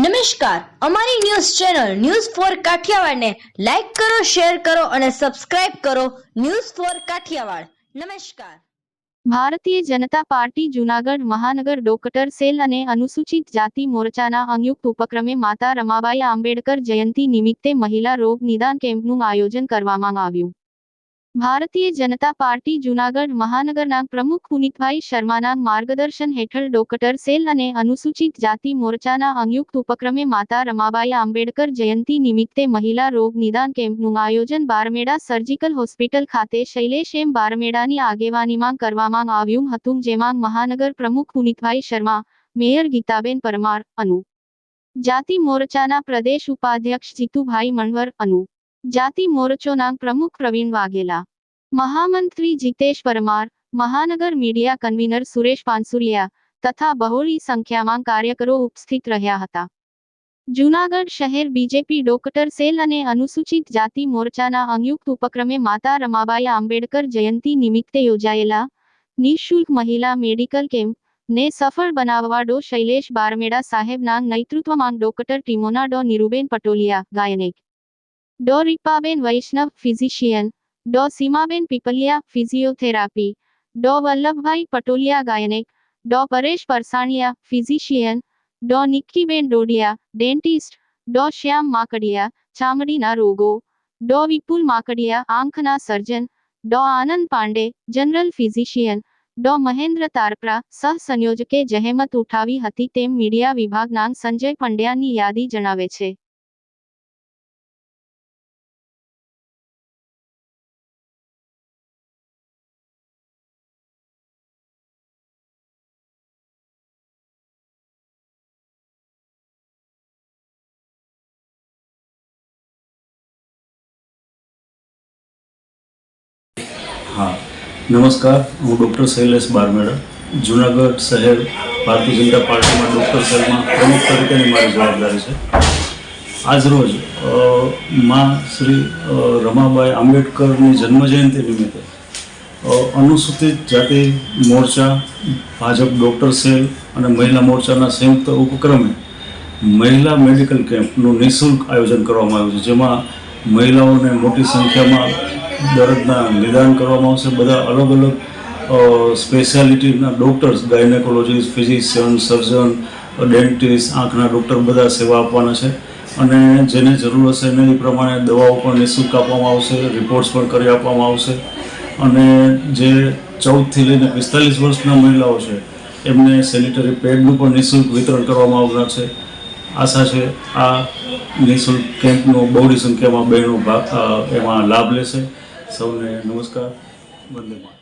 નમસ્કાર. અમારી news channel news four કાઠિયાવાડને લાઈક કરો, શેર કરો અને સબસ્ક્રાઇબ કરો ન્યૂઝ ફોર કાઠિયાવાડ. નમસ્કાર. ભારતીય જનતા પાર્ટી જુનાગઢ મહાનગર ડોક્ટર સેલ અને અનુસૂચિત જાતિ મોરચાના સંયુક્ત ઉપક્રમે માતા રમાબાઈ આંબેડકર જયંતિ નિમિત્તે મહિલા રોગ નિદાન કેમ્પનું આયોજન કરવામાં આવ્યું. ભારતીય જનતા પાર્ટી જૂનાગઢ મહાનગરના પ્રમુખ પુનિતભાઈ શર્માના માર્ગદર્શન હેઠળ ડોકટર સેલ અને અનુસૂચિત જાતિ મોરચાના સંયુક્ત ઉપક્રમે માતા રમાબાઈ આંબેડકર જયંતિ નિમિત્તે મહિલા રોગ નિદાન કેમ્પનું આયોજન બારમેડા સર્જિકલ હોસ્પિટલ ખાતે શૈલેષ એમ બારમેડાની આગેવાનીમાં કરવામાં આવ્યું હતું, જેમાં મહાનગર પ્રમુખ પુનિતભાઈ શર્મા, મેયર ગીતાબેન પરમાર અનુ, જાતિ મોરચાના પ્રદેશ ઉપાધ્યક્ષ જીતુભાઈ મણવર અનુ જાતિ મોરચોના પ્રમુખ પ્રવીણ વાઘેલા મહામંત્રી જીતેશ પરમાર મહાનગર મીડિયા કન્વીનર સુરેશ પાનસુરિયા તથા બહોળી સંખ્યામાં કાર્યકરો ઉપસ્થિત રહ્યા હતા જૂનાગઢ શહેર બીજેપી ડોક્ટર સેલ અને અનુસૂચિત જાતિ મોરચાના સંયુક્ત ઉપક્રમે માતા રમાબાઈ આંબેડકર જયંતિ નિમિત્તે યોજાયેલા નિઃશુલ્ક મહિલા મેડિકલ કેમ્પ ને સફળ બનાવવા ડો શૈલેષ બારમેડા સાહેબના નેતૃત્વમાં doctor ટીમોના Dr Niruben Patoliya gynaec Dr Ripaben Vaishnav physician, Dr Simaben Pipaliya physiotherapy, Dr Vallabhbhai Patoliya gynaec, Dr Paresh Parsaniya physician, Dr Nikkiben Dodiya dentist, Dr Shyam Makadiya ચામડીના રોગો, ડો વિપુલ માકડિયા આંખના surgeon, Dr Anand Pandey general physician, Dr Mahendra Tarpara સહ સંયોજકે જહેમત ઉઠાવી હતી તેમ media વિભાગના સંજય પંડ્યાની યાદી જણાવે છે. હા. નમસ્કાર, હું ડૉક્ટર શૈલેષ બારમેડા, જુનાગઢ શહેર ભારતીય જનતા પાર્ટીમાં ડૉક્ટર શહેરમાં પ્રમુખ તરીકેની મારી જવાબદારી છે. આજરોજમાં શ્રી રમાબાઈ આંબેડકરની જન્મજયંતિ નિમિત્તે અનુસૂચિત જાતિ મોરચા, ભાજપ ડૉક્ટર સેલ અને મહિલા મોરચાના સંયુક્ત ઉપક્રમે મહિલા મેડિકલ કેમ્પનું નિઃશુલ્ક આયોજન કરવામાં આવ્યું છે, જેમાં મહિલાઓને મોટી સંખ્યામાં દર્દના નિદાન કરવામાં આવશે. બધા અલગ અલગ સ્પેશિયાલિટીના doctors gynaecologist physician surgeon dentist આંખના ડૉક્ટર બધા સેવા આપવાના છે. અને જેને જરૂર હશે એને પ્રમાણે દવાઓ પણ નિઃશુલ્ક આપવામાં આવશે રિપોર્ટ્સ પણ કરી આપવામાં આવશે. અને જે ચૌદથી લઈને પિસ્તાલીસ વર્ષના મહિલાઓ છે, એમને સેનિટરી પેડનું પણ નિઃશુલ્ક વિતરણ કરવામાં આવનાર છે. આશા છે આ નિઃશુલ્ક કેમ્પનો બહોળી સંખ્યામાં બહેનો ભાગ એમાં લાભ લેશે સૌને નમસ્કાર વંદે માતરમ.